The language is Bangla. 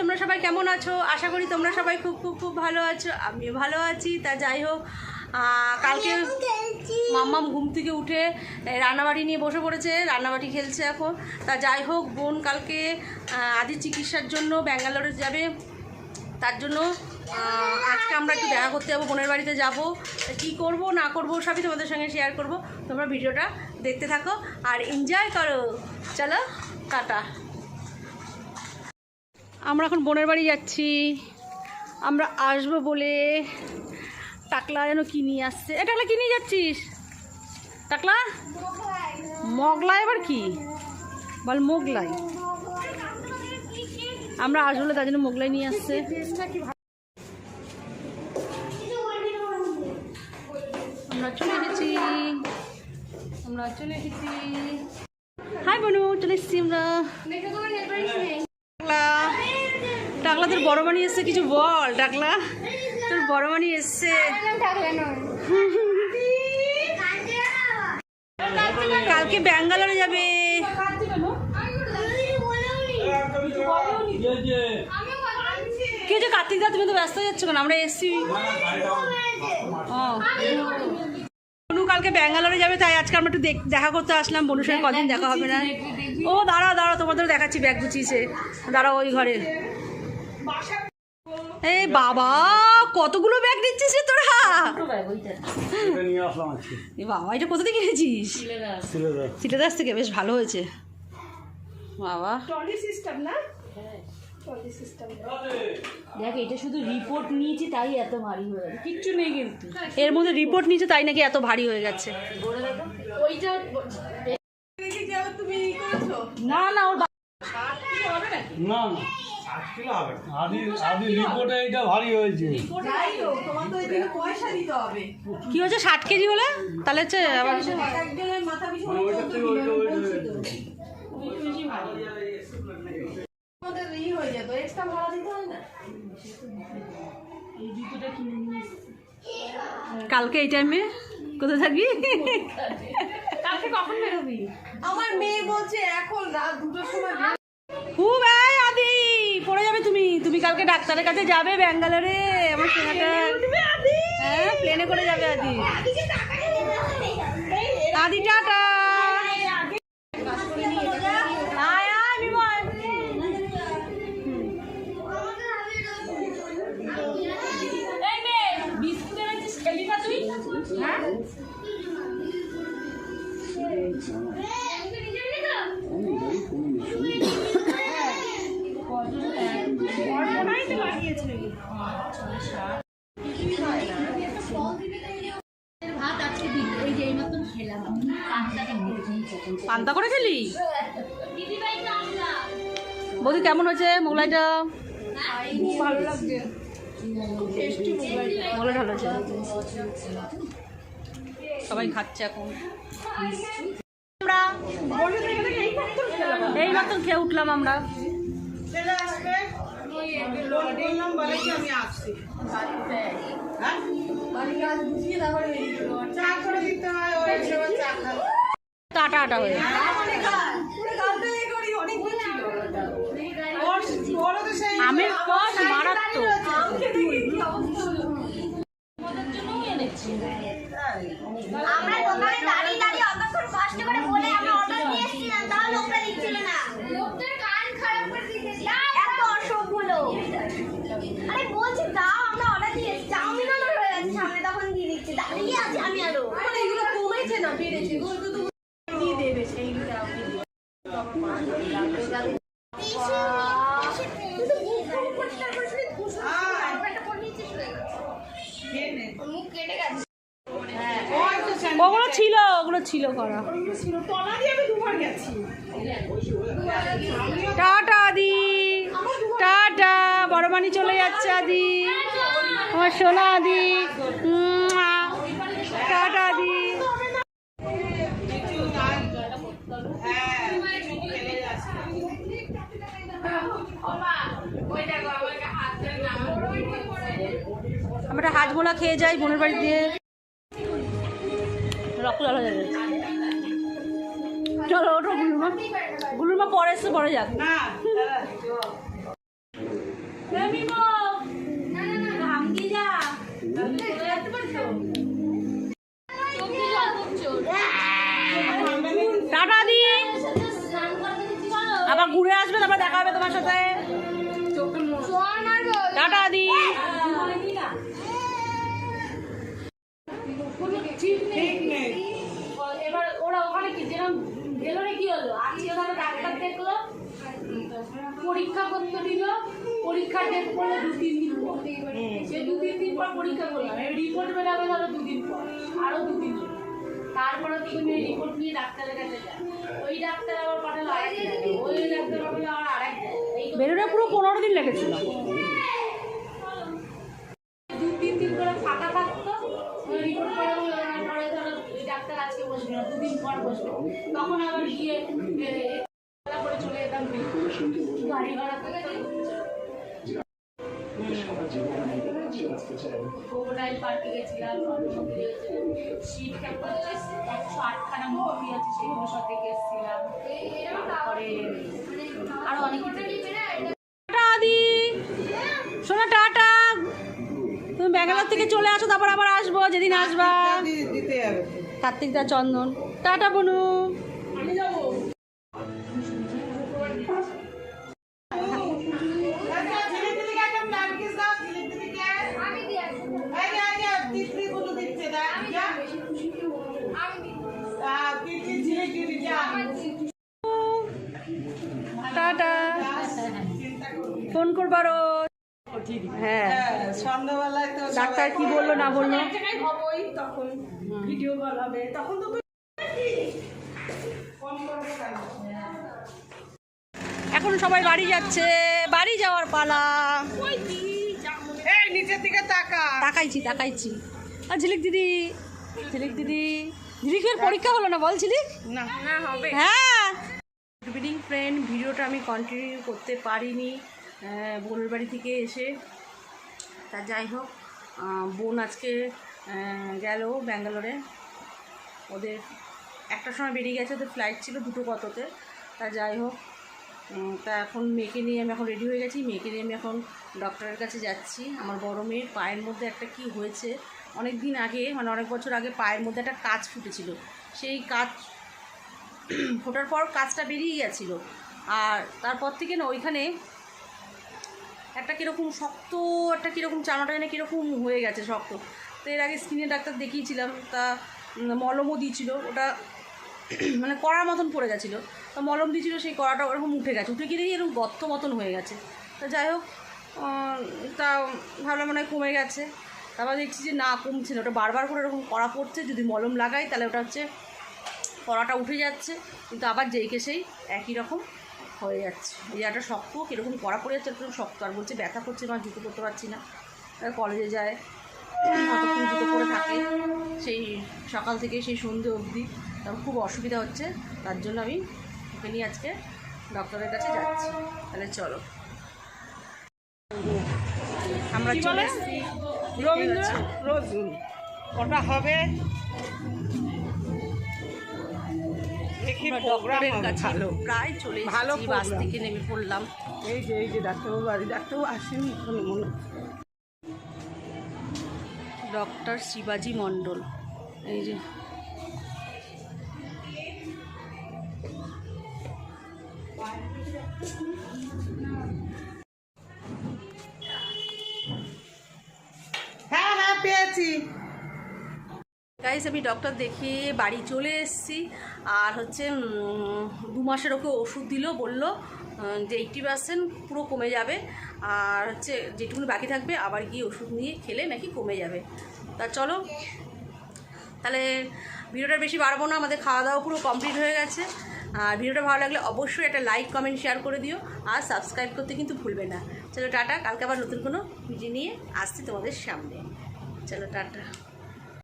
তোমরা সবাই কেমন আছো? আশা করি তোমরা সবাই খুব খুব খুব ভালো আছো। আমিও ভালো আছি। তা যাই হোক কালকে মাম্মাম ঘুম থেকে উঠে রান্নাবাড়ি নিয়ে বসে পড়েছে রান্নাবাড়ি খেলছে এখন। তা যাই হোক বোন কালকে আদি চিকিৎসার জন্য ব্যাঙ্গালোরে যাবে। তার জন্য আজকে আমরা একটু দেখা করতে যাব বোনের বাড়িতে যাব। কি করব না করব সবই তোমাদের সঙ্গে শেয়ার করব। তোমরা ভিডিওটা দেখতে থাকো আর এনজয় করো। চলো টাটা। আমরা এখন বোনের বাড়ি যাচ্ছি। আমরা আসব বলে টাকলা যেন কি নিয়ে আসছে। এটা কি নিয়ে যাচ্ছিস? টাকলা? মগলাই এবার কি? বল মোগলাই। আমরা আসব বলে তার জন্য মোগলাই নিয়ে আসছে। আমরা চলে এসেছি। আমরা চলে এসেছি। হাই বনু চলে এসেছি আমরা। টাকলা তোর বড় মানি এসছে, কিছু বল, টাকলা। তোর বড় মানি এসছে। কালকে ব্যাঙ্গালোরে যাবে। কে যে কার্তিক দা, তুমি তো ব্যস্ত হয়ে যাচ্ছ কেন? আমরা এসছি। বনু কালকে ব্যাঙ্গালোরে যাবে, তাই আজকে আমরা একটু দেখ- দেখা করতে আসলাম। বনুর সঙ্গে কদিন দেখা হবে না। ও, দাঁড়াও দাঁড়াও তোমাদের দেখাচ্ছি, ব্যাগ গুছিয়েছে। দাঁড়াও ওই ঘরে। এই বাবা কতগুলো ব্যাগ নিচ্ছিস রে তোরা? এটা নিয়ে আসলাম আজকে। এ বাবা এটা কোথা থেকে সিলেদার। সিলেদাস থেকে বেশ ভালো হয়েছে। বাবা। দেখ এটা শুধু রিপোর্ট নিয়েছি তাই এত ভারী হয়ে গেছে। কিচ্ছু নেই কিন্তু। এর মধ্যে রিপোর্ট নিচে তাই নাকি এত ভারী হয়ে গেছে? ওইটা না না ওর বা- না না। আদি আদি রিপোর্টে এটা ভারী হয়েছে। কি হচ্ছে ষাট কেজি হলে? তাহলে হচ্ছে আবার মানে কালকে এই টাইমে কোথায় থাকবি আমার মেয়ে বলছে এখন রাত দুটোর সময় খুব এই আদি পড়ে যাবে তুমি। তুমি কালকে ডাক্তারের কাছে যাবে ব্যাঙ্গালোরে। আমার সোনাটা হ্যাঁ প্লেনে করে যাবে আদি। আদি টাটা। আয় পান্তা করে খেলি? বৌদি কেমন হয়েছে মোগলাইটা? ভালো লাগছে মোগলাই ভালো হয়েছে। সবাই খাচ্ছে এখন। আমরা এই মতন খেয়ে উঠলাম আমরা। হ্যাঁ। চা করে দিতে হয় টাটা আটা হয়ে আমের মারাত্মক আম খেতে গিয়ে কি অবস্থা হলো? আমরা দোকানে দাঁড়িয়ে দাঁড়িয়ে অতক্ষণ কষ্ট করে বলে আমরা অর্ডার দিয়ে এসেছিলাম তাও লোকটা দিচ্ছিল না। লোকটার কান খারাপ করে দিয়েছে এত অসভ্য লোক। আরে বলছি দাও আমরা অর্ডার দিয়ে চাউমিন অর্ডার গেছে সামনে তখন দিয়ে দিচ্ছি। দাঁড়িয়ে আছি আমি আরও এগুলো কমেছে না বেড়েছে এগুলো তো তুমি দিয়ে দেবে সেইগুলো আপনি মুখ কেটে গেছে ওগুলো ছিল ওগুলো ছিল করা। টাটা আদি। টাটা। বড় মানি চলে যাচ্ছে আদি। আমার সোনা আদি। টাটা আদি। আমরা হাজমোলা খেয়ে যাই বোনের বাড়ি দিয়ে। হয়ে চলো ওঠো গুলুমা। গুলুমা পরে এসে পরে যাক। টাটা দি। আবার ঘুরে আসবে তারপর দেখা হবে তোমার সাথে। টাটা দি। ঠিক ওখানে কি? যেরকম ভেলোরে কি হলো? আজকে ওখানে ডাক্তার দেখল, পরীক্ষা করতে দিল, পরীক্ষা ডেট করল দু তিন দিন পর। সে দু তিন দিন পর পরীক্ষা করলাম রিপোর্ট বেরোবে ধরো দুদিন পর, আরও দুদিন পর। তারপরে তুমি রিপোর্ট নিয়ে ডাক্তারের কাছে যান ওই ডাক্তার আবার পাঠালো আরেক ওই ডাক্তার পাঠালো আবার আরেক। বেরোটা পুরো পনেরো দিন লেগেছিল। পর বসবে। তখন আবার গিয়ে করে চলে যেতাম। গাড়ি ভাড়া ক্রোকোডাইল পার্কে গেছিলাম শিব ঠাকুর একশো আটখানা মুভি আছে সেগুলো সাথে গেছিলাম। তারপরে আরও অনেক কিছু তুমি ব্যাঙ্গালোর থেকে চলে আসো তারপর আবার আসব যেদিন আসবা। কার্তিক দা চন্দন। টাটা বনু। টাটা। ফোন হ্যাঁ। হ্যাঁ, সন্ধ্যাবেলায় তো ডাক্তার কি বলল না বলল? হবই তখন ভিডিও কল হবে। তখন তো ফোন করব কেন? এখন সবাই বাড়ি যাচ্ছে। বাড়ি যাওয়ার পালা। নিচের দিকে তাকা। তাকাইছি তাকাইছি। আর ঝিলিক দিদি ঝিলিক দিদি। ঝিলিকের পরীক্ষা হলো না বল ঝিলিক? না। না হবে। হ্যাঁ। গুড ইভিনিং ফ্রেন্ড ভিডিওটা আমি কন্টিনিউ করতে পারিনি। বোনের বাড়ি থেকে এসে, তা যাই হোক বোন আজকে গেল ব্যাঙ্গালোরে। ওদের একটা সময় বেরিয়ে গেছে, ওদের ফ্লাইট ছিল দুটো কততে। তা যাই হোক তা এখন মেয়েকে নিয়ে আমি এখন রেডি হয়ে গেছি। মেয়েকে নিয়ে আমি এখন ডক্টরের কাছে যাচ্ছি। আমার বড় মেয়ের পায়ের মধ্যে একটা কি হয়েছে অনেক দিন আগে মানে অনেক বছর আগে পায়ের মধ্যে একটা কাজ ফুটেছিল। সেই কাজ ফোটার পর কাজটা বেরিয়ে গেছিল। আর তারপর থেকে না, ওইখানে একটা কীরকম শক্ত, একটা কীরকম চামড়াটা এনে কীরকম হয়ে গেছে শক্ত। তো এর আগে স্কিনের ডাক্তার দেখিয়েছিলাম, তা মলমও দিয়েছিল, ওটা মানে কড়ার মতন পড়ে গেছিল। তো মলম দিয়েছিল, সেই কড়াটা ওরকম উঠে গেছে। উঠে গিয়ে এরকম গর্ত মতন হয়ে গেছে। তো যাই হোক তা ভাবলাম মনে কমে গেছে। তারপর দেখছি যে না, কমছে না। ওটা বারবার করে এরকম কড়া পড়ছে, যদি মলম লাগাই তাহলে ওটা হচ্ছে কড়াটা উঠে যাচ্ছে। কিন্তু আবার যেই সেই একই রকম হয়ে যাচ্ছে। এই জায়গাটা শক্ত কীরকম কড়া পড়ে যাচ্ছে এরকম শক্ত। আর বলছে ব্যথা করছে মা জুতো করতে পারছি না। কলেজে যায় কতক্ষণ জুতো পরে থাকে সেই সকাল থেকে সেই সন্ধে অবধি তার খুব অসুবিধা হচ্ছে। তার জন্য আমি ওকে নিয়ে আজকে ডক্টরের কাছে যাচ্ছি। তাহলে চলো। আমরা চলে রবীন্দ্র রোজ ওটা হবে? আমরা ডক্টরের কাছে প্রায় চলে এসেছি বাস থেকে নেমে পড়লাম। এই যে এই যে ডাক্তারবাবু বাড়ি ডাক্তারবাবু আসেনি মনে ডক্টর শিবাজি মণ্ডল। এই যে। হ্যাঁ হ্যাঁ পেয়েছি। গাইজ আমি ডক্টর দেখিয়ে বাড়ি চলে এসেছি। আর হচ্ছে দু মাসের ওকে ওষুধ দিল, বলল যে এইটটি পার্সেন্ট পুরো কমে যাবে। আর হচ্ছে, যেটুকুনি বাকি থাকবে, আবার গিয়ে ওষুধ নিয়ে খেলে নাকি কমে যাবে। তা চলো, তাহলে ভিডিওটা বেশি বাড়বো না, আমাদের খাওয়া দাওয়া পুরো কমপ্লিট হয়ে গেছে। আর ভিডিওটা ভালো লাগলে অবশ্যই একটা লাইক কমেন্ট শেয়ার করে দিও। আর সাবস্ক্রাইব করতে কিন্তু ভুলবে না। চলো, টাটা। কালকে আবার নতুন কোনো ভিডিও নিয়ে আসছি তোমাদের সামনে। চলো, টাটা।